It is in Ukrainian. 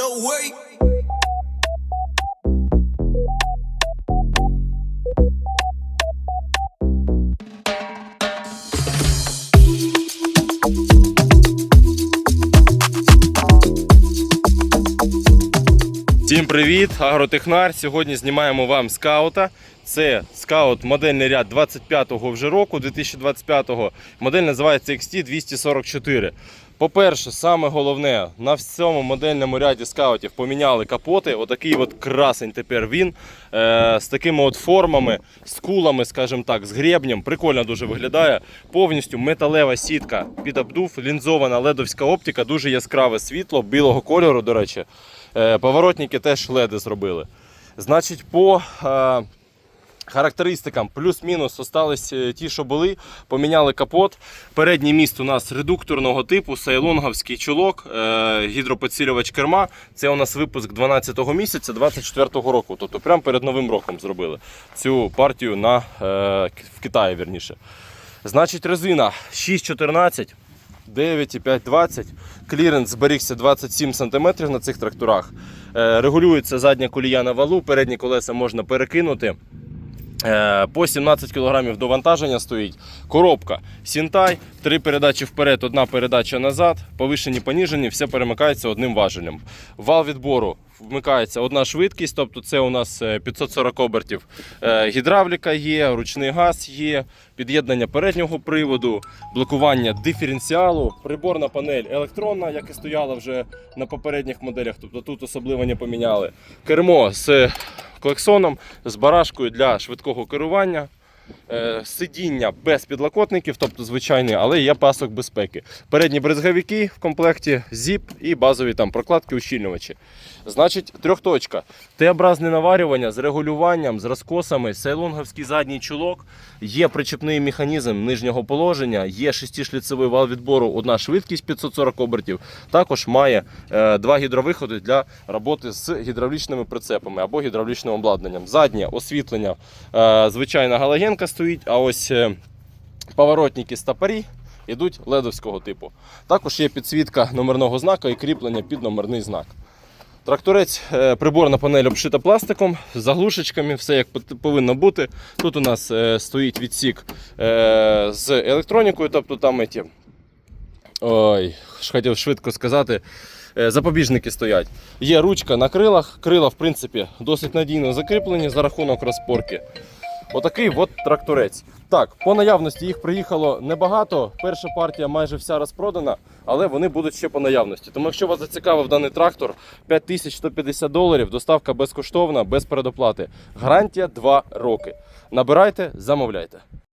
away. Всім привіт, агротехнар. Сьогодні знімаємо вам скаута. Це скаут модельний ряд 25-го вже року, 2025-го. Модель називається XT244. По-перше, саме головне, на всьому модельному ряді скаутів поміняли капоти. Отакий от красень тепер він. Е, з такими от формами, з кулами, скажімо так, з гребнем. Прикольно дуже виглядає. Повністю металева сітка під обдув, лінзована ледовська оптика, дуже яскраве світло, білого кольору, до речі. Е, Поворотники теж леди зробили. Значить, по е, характеристикам плюс-мінус остались е, ті, що були. Поміняли капот. Передній міст у нас редукторного типу, сейлонговський чулок, е, гідропідсилювач керма. Це у нас випуск 12-го місяця 24-го року. Тобто прямо перед Новим роком зробили цю партію на, е, в Китаї. Вірніше. Значить, резина 6,14. 9,520. Кліренс зберігся 27 см на цих тракторах. Регулюється задня колія на валу, передні колеса можна перекинути. Е, По 17 кг до вантаження стоїть. Коробка Сінтай, три передачі вперед, одна передача назад. Повишені, поніжені, все перемикається одним важелем. Вал відбору вмикається одна швидкість, тобто це у нас е, 540 обертів. Е, Гідравліка є, ручний газ є, під'єднання переднього приводу, блокування диференціалу, приборна панель електронна, як і стояла вже на попередніх моделях, тобто тут особливо не поміняли. Кермо з клаксоном, з барашкою для швидкого керування. Е, Сидіння без підлокотників, тобто звичайні, але є пасок безпеки. Передні брезговики в комплекті, зіп і базові там прокладки ущільнювачі. Значить, трьохточка. Т-образне наварювання з регулюванням, з розкосами, сейлонговський задній чулок, є причепний механізм нижнього положення, є шестишліцевий вал відбору, одна швидкість 540 обертів. Також має е, два гідровиходи для роботи з гідравлічними прицепами або гідравлічним обладнанням. Заднє освітлення, е, звичайна галогенка стоїть, а ось е, поворотники стопорі йдуть ледовського типу. Також є підсвітка номерного знака і кріплення під номерний знак. Тракторець, е, приборна панель обшита пластиком, з заглушечками, все як повинно бути. Тут у нас е, стоїть відсік з електронікою, тобто там ті, ой, хотів швидко сказати, запобіжники стоять. Є ручка на крилах. Крила, в принципі, досить надійно закріплені за рахунок розпорки. Отакий от тракторець. Так, по наявності їх приїхало небагато. Перша партія майже вся розпродана, але вони будуть ще по наявності. Тому якщо вас зацікавив даний трактор, 5150 доларів, доставка безкоштовна, без передоплати. Гарантія 2 роки. Набирайте, замовляйте.